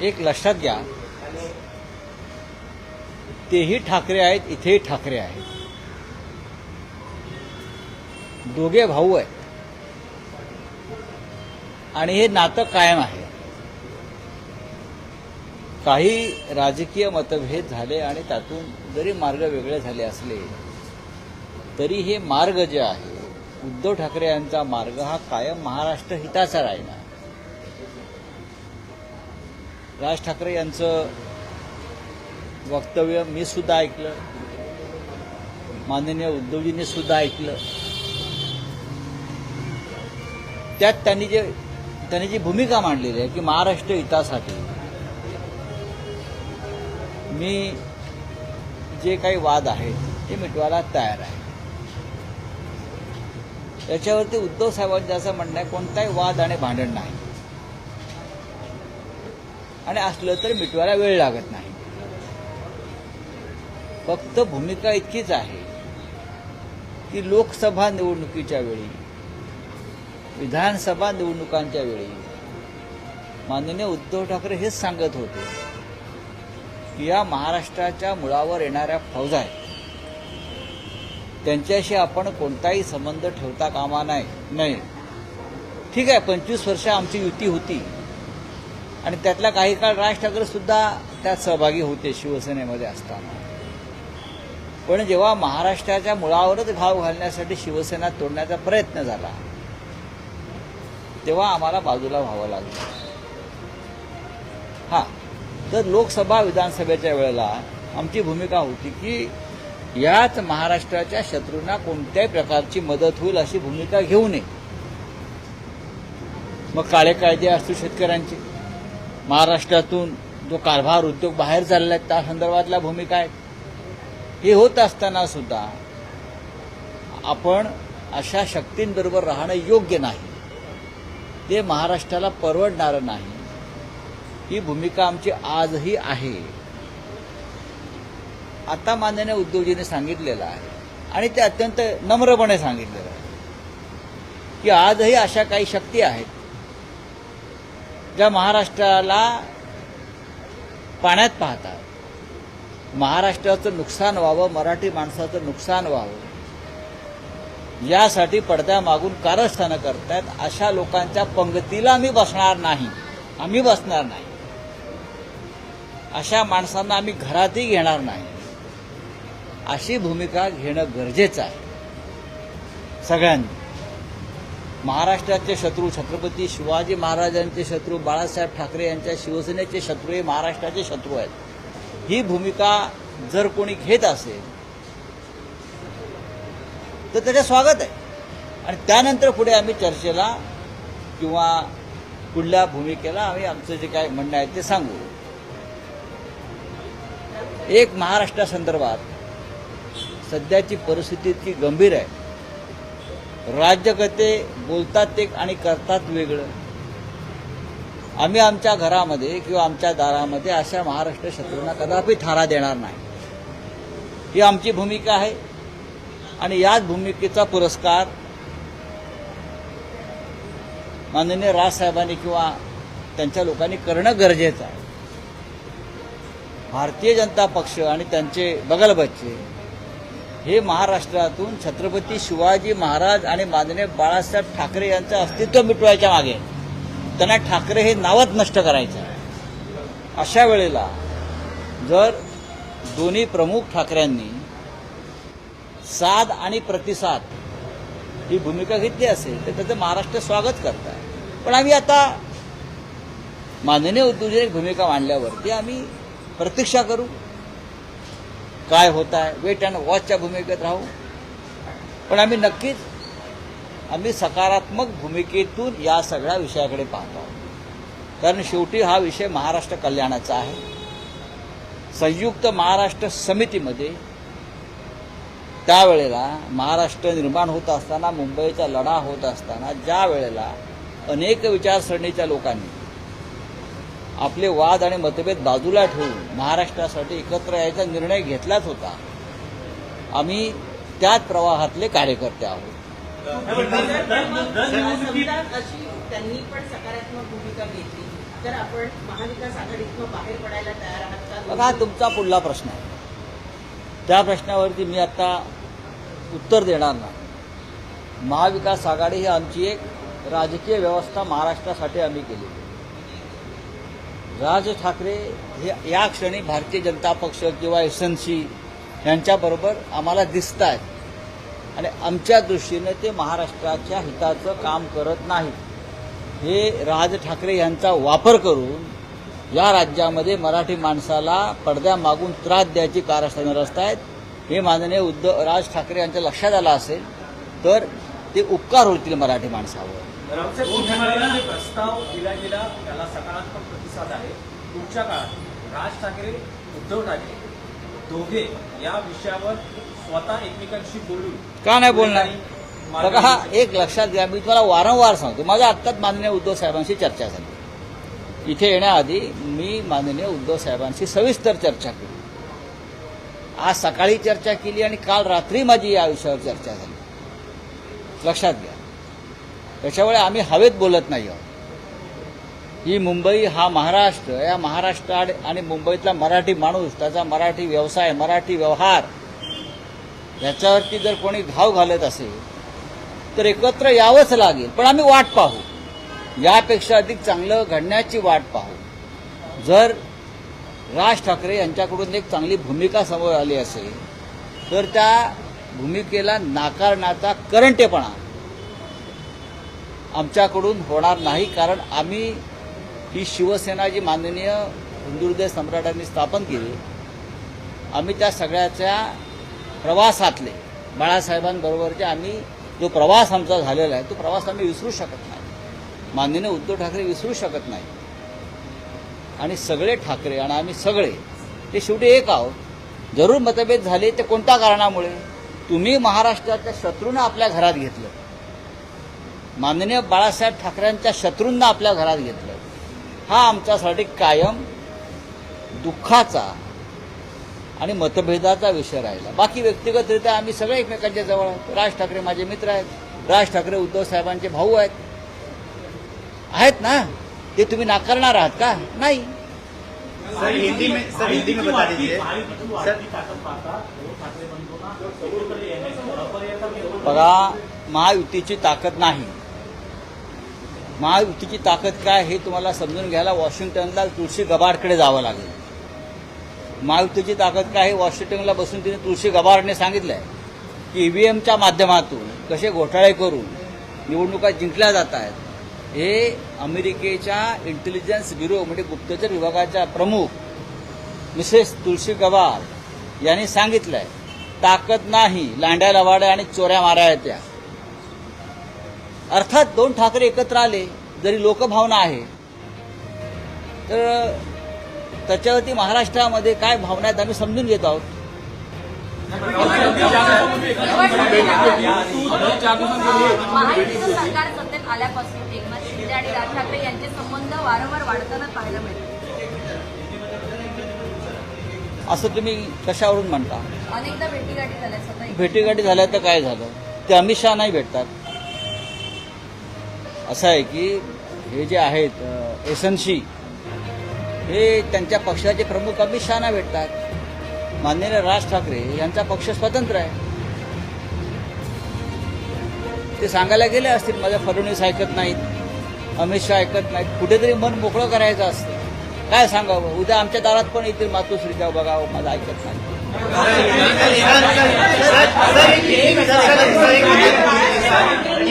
एक लक्षात घ्या. तेही ठाकरे आहेत इथेही ठाकरे आहेत. दोघे भाऊ आहेत. आणि हे नातं कायम आहे. काही राजकीय मतभेद झाले आणि त्यातून जरी मार्ग वेगळे झाले असले तरी हे मार्ग जे आहे उद्धव ठाकरे यांचा मार्ग हा कायम महाराष्ट्र हिताचा राहिला. राज ठाकरे यांचं वक्तव्य मी सुद्धा ऐकलं. माननीय उद्धवजींनी सुद्धा ऐकलं. त्यात त्यांनी जे त्यांनी जी भूमिका मांडलेली आहे की महाराष्ट्र हितासाठी मी जे काही वाद आहेत ते मिटवायला तयार आहे. त्याच्यावरती उद्धव साहेबांचं असं म्हणणं आहे कोणताही वाद आणि भांडण नाही. आणि असलं तर मिटवायला वेळ लागत नाही. फक्त भूमिका इतकीच आहे की लोकसभा निवडणुकीच्या वेळी विधानसभा निवडणुकांच्या वेळी माननीय उद्धव ठाकरे हेच सांगत होते की या महाराष्ट्राच्या मुळावर येणाऱ्या फौजा आहेत. त्यांच्याशी आपण कोणताही संबंध ठेवता कामा नाही नाही ठीक आहे पंचवीस वर्ष आमची युती होती. आणि त्यातला काही काळ राज ठाकरे सुद्धा त्यात सहभागी होते शिवसेनेमध्ये असताना. पण जेव्हा महाराष्ट्राच्या मुळावरच घाव घालण्यासाठी शिवसेना तोडण्याचा प्रयत्न झाला तेव्हा आम्हाला बाजूला व्हावं लागलं. हा तर लोकसभा विधानसभेच्या वेळेला आमची भूमिका होती की याच महाराष्ट्राच्या शत्रूंना कोणत्याही प्रकारची मदत होईल अशी भूमिका घेऊ नये. मग काळे कायदे असतो शेतकऱ्यांचे. महाराष्ट्रातून जो कारभार उद्योग बाहेर चालला आहे त्या संदर्भातल्या भूमिका आहेत. हे होत असताना सुद्धा आपण अशा शक्तींबरोबर राहणं योग्य नाही. ते महाराष्ट्राला परवडणारं नाही. ही भूमिका आमची आजही आहे. आता माननीय उद्योगजीने सांगितलेलं आहे आणि ते अत्यंत नम्रपणे सांगितलेलं आहे की आजही अशा काही शक्ती आहेत ज्या महाराष्ट्राला पाण्यात पाहतात. महाराष्ट्राचं नुकसान व्हावं मराठी माणसाचं नुकसान व्हावं यासाठी पडद्यामागून कारस्थानं करतायत अशा लोकांच्या पंगतीला आम्ही बसणार नाही. आम्ही बसणार नाही. अशा माणसांना आम्ही घरातही घेणार नाही. अशी भूमिका घेणं गरजेचं आहे. सगळ्यांनी. महाराष्ट्राचे शत्रू छत्रपती शिवाजी महाराजांचे शत्रू बाळासाहेब ठाकरे यांच्या शिवसेनेचे शत्रू हे महाराष्ट्राचे शत्रू आहेत. ही भूमिका जर कोणी घेत असेल तर त्याचं स्वागत आहे. आणि त्यानंतर पुढे आम्ही चर्चेला किंवा पुढल्या भूमिकेला आम्ही आमचं जे काय म्हणणं आहे ते सांगू. एक महाराष्ट्रासंदर्भात सध्याची परिस्थिती इतकी गंभीर आहे. राज्यकर्ते बोलतात एक आणि करतात वेगळं. आम्ही आमच्या घरामध्ये किंवा आमच्या दारामध्ये अशा महाराष्ट्र शत्रूंना कदापि थारा देणार नाही. ही आमची भूमिका आहे आणि याच भूमिकेचा पुरस्कार माननीय राजसाहेबांनी किंवा त्यांच्या लोकांनी करणं गरजेचं आहे. भारतीय जनता पक्ष आणि त्यांचे बगलबच्चे हे महाराष्ट्रातून छत्रपती शिवाजी महाराज आणि माननीय बाळासाहेब ठाकरे यांचं अस्तित्व मिटवायच्या मागे त्यांना ठाकरे हे नावच नष्ट करायचं. अशा वेळेला जर दोन्ही प्रमुख ठाकरेंनी साद आणि प्रतिसाद ही भूमिका घेतली असेल तर त्याचं महाराष्ट्र स्वागत करतात पण आम्ही आता माननीय उद्योजक भूमिका मांडल्यावरती आम्ही प्रतीक्षा करू. काय होत आहे वेट अँड वॉचच्या भूमिकेत राहू. पण आम्ही नक्कीच आम्ही सकारात्मक भूमिकेतून या सगळ्या विषयाकडे पाहतो कारण शेवटी हा विषय महाराष्ट्र कल्याणाचा आहे. संयुक्त महाराष्ट्र समितीमध्ये त्यावेळेला महाराष्ट्र निर्माण होत असताना मुंबईचा लढा होत असताना ज्या वेळेला अनेक विचारसरणीच्या लोकांनी आपले वाद आणि मतभेद बाजूला ठेवून महाराष्ट्रासाठी एकत्र यायचा निर्णय घेतलाच होता. आम्ही त्याच प्रवाहातले कार्यकर्ते आहोत. समजा अशी त्यांनी पण सकारात्मक भूमिका घेतली. तर आपण महाविकास आघाडीतून बाहेर पडायला तयार आहात का? बघा हा तुमचा पुढला प्रश्न आहे. त्या प्रश्नावरती मी आता उत्तर देणार नाही. महाविकास आघाडी ही आमची एक राजकीय व्यवस्था महाराष्ट्रासाठी आम्ही केली राज ठाकरे हे या क्षणी भारतीय जनता पक्ष किंवा एस एन सी यांच्याबरोबर आम्हाला दिसत आहेत आणि आमच्या दृष्टीने ते महाराष्ट्राच्या हिताचं काम करत नाही हे राज ठाकरे यांचा वापर करून या राज्यामध्ये मराठी माणसाला पडद्यामागून त्रास द्यायची कारस्थानं रचत आहेत हे माननीय उद्धव राज ठाकरे यांच्या लक्षात आलं असेल तर ते उपकार होतील मराठी माणसावर. जे प्रस्ताव दिला गेला त्याला सकारात्मक प्रतिसाद आहे. पुढच्या काळात राज ठाकरे उद्धव ठाकरे दोघे या विषयावर स्वतः एकमेकांशी बोलून का नाही बोलणार? बघा हा एक लक्षात घ्या मी तुम्हाला वारंवार सांगतो. माझ्या आत्ताच माननीय उद्धव साहेबांशी चर्चा झाली. इथे येण्याआधी मी माननीय उद्धव साहेबांशी सविस्तर चर्चा केली. आज सकाळी चर्चा केली आणि काल रात्री माझी या विषयावर चर्चा झाली. लक्षात घ्या. त्याच्यामुळे आम्ही हवेत बोलत नाही आहोत. ही मुंबई हा महाराष्ट्र या महाराष्ट्र आणि- मुंबईतला मराठी माणूस त्याचा मराठी व्यवसाय मराठी व्यवहार याच्यावरती जर कोणी घाव घालत असेल तर एकत्र यावंच लागेल. पण आम्ही वाट पाहू. यापेक्षा अधिक चांगलं घडण्याची वाट पाहू. जर राज ठाकरे यांच्याकडून एक चांगली भूमिका समोर आली असेल तर त्या भूमिकेला नाकारण्याचा करंटेपणा आमच्याकडून होणार नाही कारण आम्ही ही शिवसेना जी माननीय हिंदू सम्राटांनी स्थापन केली आम्ही त्या सगळ्याच्या प्रवासातले बाळासाहेबांबरोबरचे आम्ही जो प्रवास आमचा झालेला आहे तो प्रवास आम्ही विसरू शकत नाही. माननीय उद्धव ठाकरे विसरू शकत नाही. आणि सगळे ठाकरे आणि आम्ही सगळे ते शेवटी एक आहोत. जरूर मतभेद झाले ते कोणत्या कारणामुळे? तुम्ही महाराष्ट्राच्या शत्रूनं आपल्या घरात घेतलं. माननीय बाळासाहेब ठाकरेंच्या शत्रूंना आपल्या घरात घेतलं. हा आमच्यासाठी कायम दुःखाचा आणि मतभेदाचा विषय राहिला. बाकी व्यक्तिगतरित्या आम्ही सगळे एकमेकांच्या जवळ आहोत. राज ठाकरे माझे मित्र आहेत. राज ठाकरे उद्धव साहेबांचे भाऊ आहेत. आहेत ना? ते तुम्ही नाकारणार आहात का? नाही. सर हिंदी में सर हिंदी में बता दीजिए. सर बघा महायुतीची ताकद नाही. महायुतीची ताकद काय हे तुम्हाला समजून घ्यायला वॉशिंग्टनला तुळशी गबाडकडे जावं लागेल. महायुतीची ताकद काय हे वॉशिंग्टनला बसून तिने तुळशी गबाडने सांगितलं आहे की ईव्हीएमच्या माध्यमातून कसे घोटाळे करून निवडणुका जिंकल्या जात आहेत हे अमेरिकेच्या इंटेलिजन्स ब्युरो म्हणजे गुप्तचर विभागाच्या प्रमुख मिसेस तुळशी गबाड यांनी सांगितलंय ताकद नाही लांड्या लवाड्या आणि चोऱ्या मारा येत्या अर्थात दोन ठाकरे एकत्र आले जरी लोकभावना आहे. तर त्याच्यावरती महाराष्ट्रामध्ये काय भावना आहेत आम्ही समजून घेत आहोत. महायुतीचं सरकार सत्तेत आल्यापासून एकनाथ शिंदे आणि राज ठाकरे यांचे संबंध वारंवार वाढताना पाहायला मिळतात. असं तुम्ही कशावरून म्हणता? अनेकदा भेटीगाठी झाल्या स्वतः भेटीगाठी झाल्या तर काय झालं? ते अमित शहा नाही भेटतात. असं आहे की हे जे आहेत एस एन सी हे त्यांच्या पक्षाचे प्रमुख अमित शहाना भेटतात माननीय राज ठाकरे यांचा पक्ष स्वतंत्र आहे ते सांगायला गेले असतील माझ्या फडणवीस ऐकत नाहीत अमित शहा ऐकत नाहीत कुठेतरी मन मोकळं करायचं असतं काय सांगावं उद्या आमच्या दारात पण येतील मातोश्रीच्या बघावं माझं ऐकत नाही ये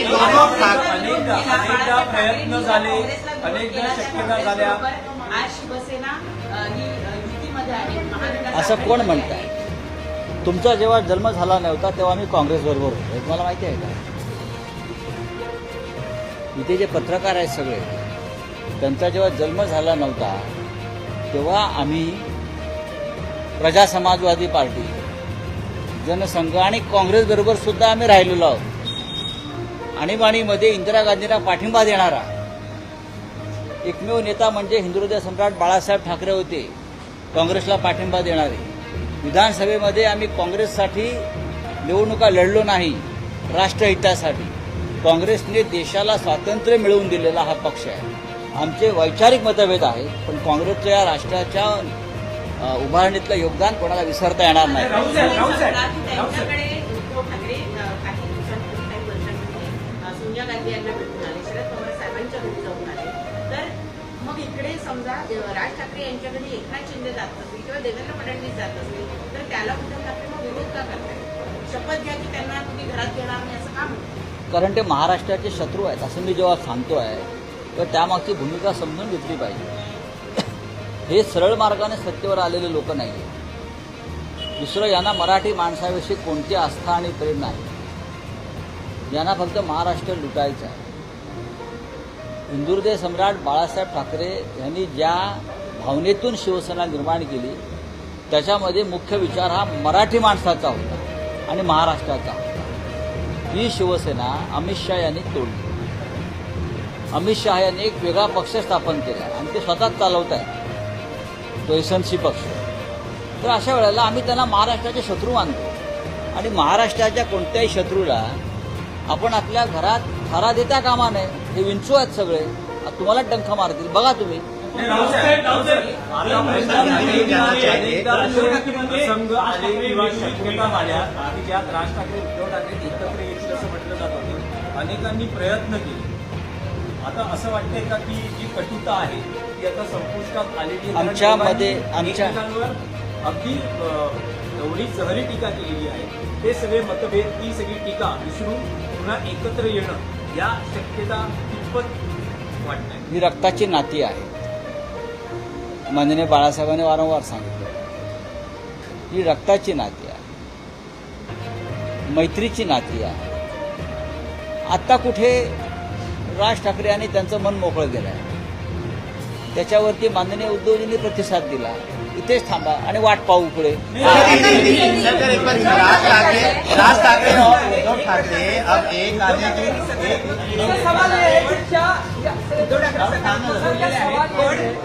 दोनों ठाक- अनेकदा अनेकदा प्रयत्न झाले अनेकदा शक्यता झाल्या. आज शिवसेना ही युतीमध्ये आहे असं कोण म्हणताय? आहे. तुमचा जेव्हा जन्म झाला नव्हता तेव्हा मी काँग्रेस बरोबर होतो. हे तुम्हाला माहिती आहे का? इथे जे पत्रकार आहेत सगळे त्यांचा जेव्हा जन्म झाला नव्हता तेव्हा आम्ही प्रजा समाजवादी पार्टी जनसंघ आणि काँग्रेस बरोबर सुद्धा आम्ही राहिलेलो आहोत. आणीबाणीमध्ये इंदिरा गांधींना पाठिंबा देणारा एकमेव नेता म्हणजे हिंदुहृदय सम्राट बाळासाहेब ठाकरे होते काँग्रेसला पाठिंबा देणारे. विधानसभेमध्ये आम्ही काँग्रेससाठी निवडणुका लढलो नाही राष्ट्रहितासाठी. काँग्रेसने देशाला स्वातंत्र्य मिळवून दिलेला हा पक्ष आहे. आमचे वैचारिक मतभेद आहेत पण काँग्रेसच्या या राष्ट्राच्या उभारणीतलं योगदान कोणाला विसरता येणार नाही. सोनिया गांधी यांना भेटून आले. शरद पवार साहेबांच्या घरी जाऊन आले. तर मग इकडे समजा राज ठाकरे यांच्या घरी एकनाथ शिंदे जात असतील किंवा देवेंद्र फडणवीस जात असतील तर त्याला उद्धव ठाकरे मग विरोध का करतायत शपथ घ्या की त्यांना तुम्ही घरात घेणार नाही असं का म्हणतात? कारण ते महाराष्ट्राचे शत्रू आहेत असं मी जेव्हा सांगतो आहे तर त्यामागची भूमिका समजून घेतली पाहिजे. हे सरळ मार्गाने सत्तेवर आलेले लोक नाही दुसरं यांना मराठी माणसाविषयी कोणती आस्था आणि प्रेम नाही यांना फक्त महाराष्ट्र लुटायचं आहे. हिंदुहृदय सम्राट बाळासाहेब ठाकरे यांनी ज्या भावनेतून शिवसेना निर्माण केली त्याच्यामध्ये मुख्य विचार हा मराठी माणसाचा होता आणि महाराष्ट्राचा होता. ही शिवसेना अमित शहा यांनी तोडली. अमित शहा यांनी एक वेगळा पक्ष स्थापन केला आणि ते स्वतःच चालवत आहेत. तो एसएनसी पक्ष. तर अशा वेळेला आम्ही त्यांना महाराष्ट्राचे शत्रू मानतो. आणि महाराष्ट्राच्या कोणत्याही शत्रूला आपण आपल्या घरात थारा देता कामा नये हे विंचू आहेत सगळे. तुम्हाला डंख मारतील. बघा तुम्ही. राज ठाकरे उद्धव ठाकरे एकत्र येतील असं म्हटलं जात होतं. अनेकांनी प्रयत्न केले. आता असं वाटतंय का की जी कटुता आहे ती आता संपुष्टात आलेली आमच्यामध्ये- दोघांनी आमच्या- एकमेकांवर अगदी एवढी जहरी टीका केलेली आहे. ते सगळे मतभेद ती सगळी टीका विसरून पुन्हा एकत्र येणं या शक्यता कितपत वाटत ही रक्ताची नाती आहे. माननीय बाळासाहेबांनी वारंवार सांगितलं. ही रक्ताची नाती आहे. मैत्रीची नाती आहे. आत्ता कुठे राज ठाकरे यांनी त्यांचं मन मोकळं केलं आहे त्याच्यावरती माननीय उद्धवजींनी प्रतिसाद दिला. इथेच थांबा आणि वाट पाहू पुढे राज ठाकरे उद्धव ठाकरे अब एक आने की हे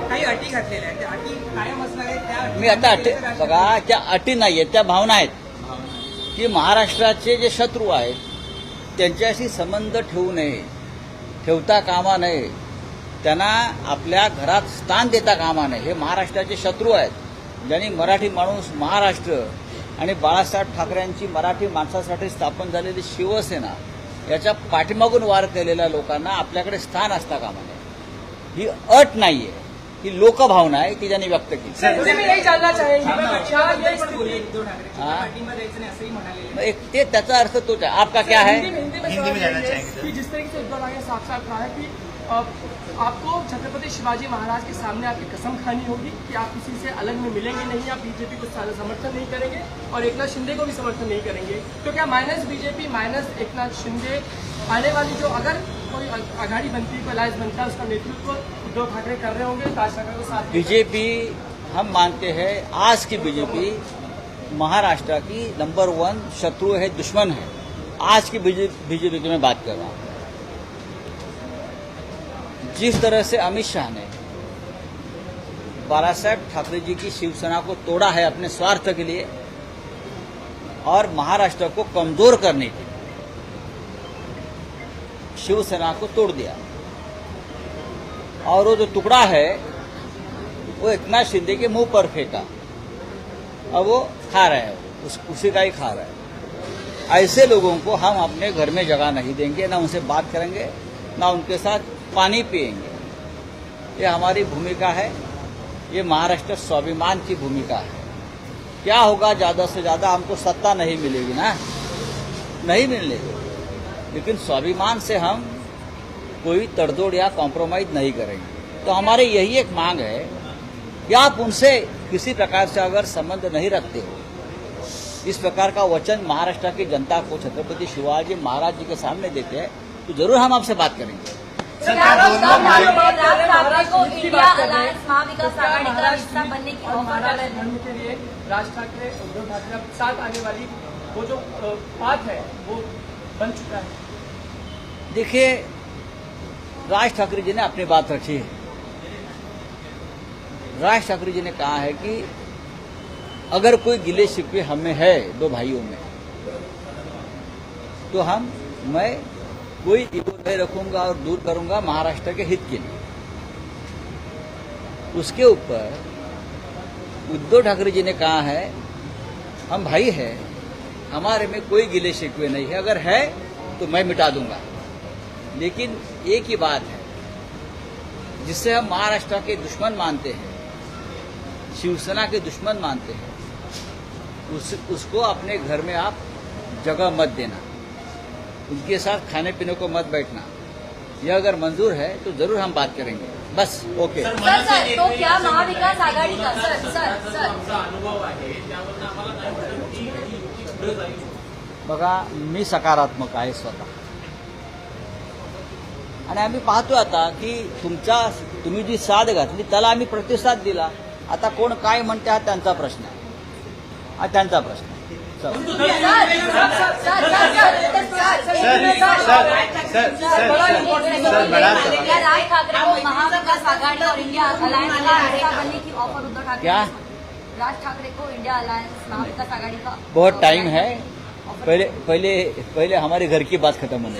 काही अटी घातलेल्या आहेत अटी कायम असणार आहेत मी आता अटी बघा त्या अटी नाही आहेत त्या भावना आहेत की महाराष्ट्राचे जे शत्रू आहेत त्यांच्याशी संबंध ठेवू नये ठेवता कामा नये त्यांना आपल्या घरात स्थान देता कामा नये. हे महाराष्ट्राचे शत्रू आहेत. ज्यांनी मराठी माणूस महाराष्ट्र आणि बाळासाहेब ठाकरेंची मराठी माणसासाठी स्थापन झालेली शिवसेना याच्या पाठीमागून वार केलेल्या लोकांना आपल्याकडे स्थान असता कामा नये. ही अट नाहीये. ही लोकभावना आहे ती त्यांनी व्यक्त केली. हाँ। नाही एक ते त्याचा अर्थ तोच आहे. आपका क्या है? हिंदी में आपको छत्रपति शिवाजी महाराज के सामने आपकी कसम खानी होगी कि आप किसी से अलग में मिलेंगे नहीं, आप बीजेपी को समर्थन नहीं करेंगे और एकनाथ शिंदे को भी समर्थन नहीं करेंगे। तो क्या minus BJP minus Eknath Shinde आने वाली जो अगर कोई आघाड़ी बनती है कोई बनता है, उसका नेतृत्व उद्धव ठाकरे कर रहे होंगे, राज ठाकरे को साथ बीजेपी, हम मानते हैं, आज की बीजेपी महाराष्ट्र की नंबर वन शत्रु है, दुश्मन है। आज की बीजेपी की मैं बात कर रहा हूँ। जिस तरह से अमित शाह ने बाला साहेब ठाकरे जी की शिवसेना को तोड़ा है अपने स्वार्थ के लिए और महाराष्ट्र को कमज़ोर करने के लिए शिवसेना को तोड़ दिया। और वो जो टुकड़ा है वो एकनाथ शिंदे के मुँह पर फेंका। अब वो खा रहे हैं उस, उसी का ही खा रहे हैं। ऐसे लोगों को हम अपने घर में जगह नहीं देंगे ना उनसे बात करेंगे ना उनके साथ पानी पिएँगे। ये हमारी भूमिका है। ये महाराष्ट्र स्वाभिमान की भूमिका है। क्या होगा, ज़्यादा से ज़्यादा हमको सत्ता नहीं मिलेगी ना? नहीं मिलेगी। लेकिन स्वाभिमान से हम कोई तड़जोड़ या कॉम्प्रोमाइज नहीं करेंगे। तो हमारी यही एक मांग है कि आप उनसे किसी प्रकार से अगर संबंध नहीं रखते हो, इस प्रकार का वचन महाराष्ट्र की जनता को छत्रपति शिवाजी महाराज जी के सामने देते हैं तो ज़रूर हम आपसे बात करेंगे। सर क्या क्या उद्धव दोनों ठाकरे भाई राज ठाकरे को की इंडिया बात कर। रहे हैं। अलायंस महाविकास आघाड़ी का हिस्सा बनने की और ऑफर कर महाराष्ट्र रहे हैं बनने के लिए राज ठाकरे उद्धव ठाकरे अब साथ आने वाली वो जो अ, बात है वो बन चुका है। देखिए राज ठाकरे जी ने अपनी बात रखी है। राज ठाकरे जी ने कहा है कि अगर कोई गिले शिकवे हमें है दो भाइयों में तो हम मैं कोई ईगो नहीं रखूँगा और दूर करूँगा महाराष्ट्र के हित के लिए। उसके ऊपर उद्धव ठाकरे जी ने कहा है, हम भाई है, हमारे में कोई गिले शिकवे नहीं है, अगर है तो मैं मिटा दूँगा। लेकिन एक ही बात है जिससे हम महाराष्ट्र के दुश्मन मानते हैं, शिवसेना के दुश्मन मानते हैं, उस, उसको अपने घर में आप जगह मत देना। उनके साथ खाने पीने को मत बैठना। यह अगर मंजूर है तो जरूर हम बात करेंगे। बस ओके। सर, सर तो क्या महाविकास आघाड़ी का सर सर सर। अनुभव आहे ही बघा मी सकारात्मक आहे स्वतः. आणि आम्ही पाहतो आता की तुमचा तुम्ही जी साथ घातली त्याला आम्ही प्रतिसाद दिला. आता कोण काय म्हणते हा त्यांचा प्रश्न आहे. हा त्यांचा प्रश्न क्या राज ठाकरे को इंडिया अलायंस महाविकास आघाड़ी का बहुत टाइम है पहले पहले पहले हमारे घर की बात खत्म होने